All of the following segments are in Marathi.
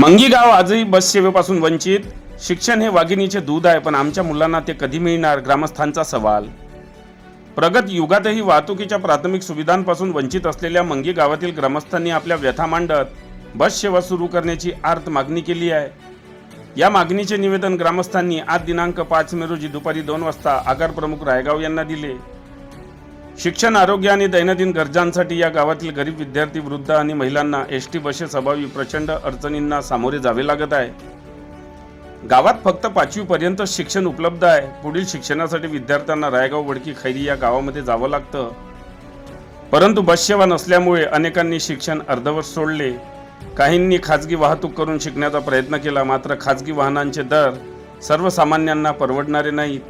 मंगी गाव आजही बससेवेपासून वंचित. शिक्षण हे वाघिणीचे दूध आहे पण आमच्या मुलांना ते कधी मिळणार? ग्रामस्थांचा सवाल. प्रगत युगातही वाहतुकीच्या प्राथमिक सुविधांपासून वंचित असलेल्या मंगी गावातील ग्रामस्थांनी आपल्या व्यथा मांडत बस सेवा सुरू करण्याची आर्त मागणी केली आहे. या मागणीचे निवेदन ग्रामस्थांनी आज दिनांक पाच मे रोजी दुपारी दोन वाजता आगार प्रमुख रायगाव यांना दिले. शिक्षण आरोग्य आणि दैनंदिन गरजांसाठी या गावातील गरीब विद्यार्थी वृद्ध आणि महिलांना एस टी बसेस अभावी प्रचंड अडचणींना सामोरे जावे लागत आहे. गावात फक्त पाचवीपर्यंत शिक्षण उपलब्ध आहे. पुढील शिक्षणासाठी विद्यार्थ्यांना रायगाव वडकी खैरी या गावामध्ये जावं लागतं. परंतु बससेवा नसल्यामुळे अनेकांनी शिक्षण अर्धवट सोडले. काहींनी खाजगी वाहतूक करून शिकण्याचा प्रयत्न केला मात्र खाजगी वाहनांचे दर सर्वसामान्यांना परवडणारे नाहीत.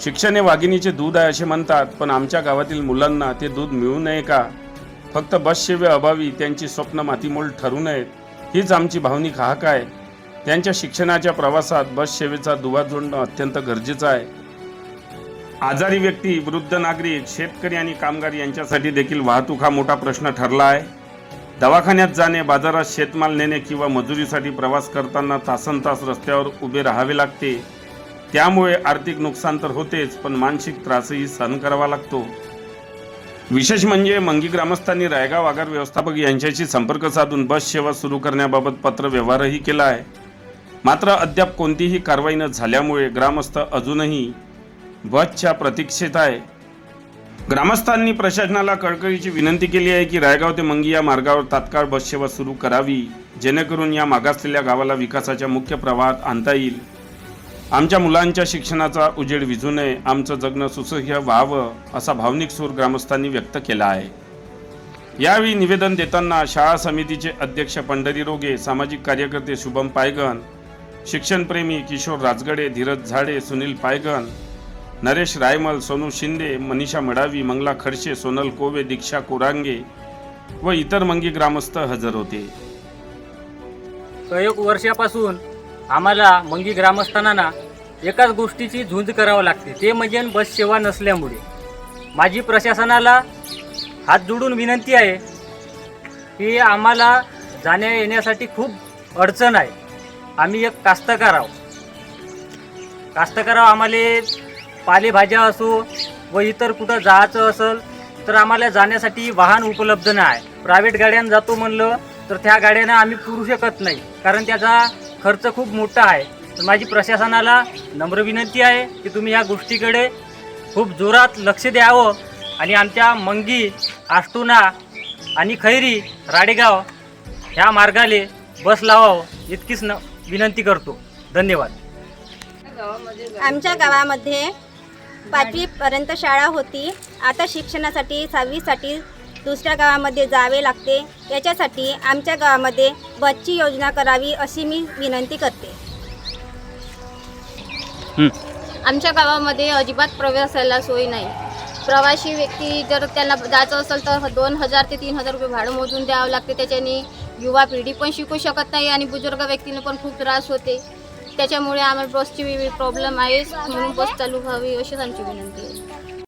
शिक्षण हे वाघिणीचे दूध आहे असे म्हणतात पण आमच्या गावातील मुलांना ते दूध मिळू नये का? फक्त बससेवे अभावी त्यांची स्वप्न मातीमोल ठरू नयेत हीच आमची भावनिक हाक आहे. त्यांच्या शिक्षणाच्या प्रवासात बससेवेचा दुवा जोडणं अत्यंत गरजेचं आहे. आजारी व्यक्ती वृद्ध नागरिक शेतकरी आणि कामगार यांच्यासाठी देखील वाहतूक हा मोठा प्रश्न ठरला आहे. दवाखान्यात जाणे बाजारात शेतमाल नेणे किंवा मजुरीसाठी प्रवास करताना तासन तास रस्त्यावर उभे राहावे लागते. त्यामुळे आर्थिक नुकसान तर होतेच पण मानसिक त्रासही सहन करावा लागतो. विशेष म्हणजे मंगी ग्रामस्थांनी रायगाव आगार व्यवस्थापक यांच्याशी संपर्क साधून बस सेवा सुरू करण्याबाबत पत्र व्यवहारही केला आहे. मात्र अद्याप कोणतीही कारवाई न झाल्यामुळे ग्रामस्थ अजूनही बसच्या प्रतीक्षेत आहे. ग्रामस्थांनी प्रशासनाला कळकळीची विनंती केली आहे की रायगाव ते मंगी या मार्गावर तात्काळ बससेवा सुरू करावी जेणेकरून या मागासलेल्या गावाला विकासाच्या मुख्य प्रवाहात आणता येईल. आमच्या मुलांच्या शिक्षणाचा उजेड विझू नये आमचं जगणं सुसह्य व्हावं असा भावनिक सूर ग्रामस्थांनी व्यक्त केला आहे. यावेळी निवेदन देताना शाळा समितीचे अध्यक्ष पंढरी रोगे सामाजिक कार्यकर्ते शुभम पायगन शिक्षणप्रेमी किशोर राजगडे धीरज झाडे सुनील पायगन नरेश रायमल सोनू शिंदे मनीषा मडावी मंगला खडसे सोनल कोवे दीक्षा कोरांगे व इतर मंगी ग्रामस्थ हजर होते. एक वर्षापासून आम्हाला मंगी ग्रामस्थांना एकाच गोष्टीची झुंज करावं लागते. ते म्हणजे बस सेवा नसल्यामुळे. माझी प्रशासनाला हात जोडून विनंती आहे की आम्हाला जाण्या येण्यासाठी खूप अडचण आहे. आम्ही एक कास्तकार आहोत. कास्तकार आम्हाला पालेभाज्या असो व इतर कुठं जायचं असेल तर आम्हाला जाण्यासाठी वाहन उपलब्ध नाही. प्रायव्हेट गाड्यानं जातो म्हणलं तर त्या गाड्यानं आम्ही पुरू शकत नाही. कारण त्याचा खर्च खूप मोठा आहे. तर माझी प्रशासनाला नम्र विनंती आहे की तुम्ही या गोष्टीकडे खूप जोरात लक्ष द्यावं आणि आमच्या मंगी आष्टुना आणि खैरी राडेगाव ह्या मार्गाले बस लावावं इतकीच न विनंती करतो. धन्यवाद. आमच्या गावामध्ये पाचवीपर्यंत शाळा होती. आता शिक्षणासाठी सहावीसाठी दुसऱ्या गावामध्ये जावे लागते. याच्यासाठी आमच्या गावामध्ये बसची योजना करावी अशी मी विनंती करते. आमच्या गावामध्ये अजिबात प्रवासाला सोय नाही. प्रवासी व्यक्ती जर त्यांना जायचं असेल तर दोन हजार ते तीन हजार रुपये भाडं मोजून द्यावं लागते. त्याच्याने युवा पिढी पण शिकू शकत नाही आणि बुजुर्ग व्यक्तींना पण खूप त्रास होते. त्याच्यामुळे आम्हाला बसची प्रॉब्लेम आहेच म्हणून बस चालू व्हावी अशीच आमची विनंती आहे.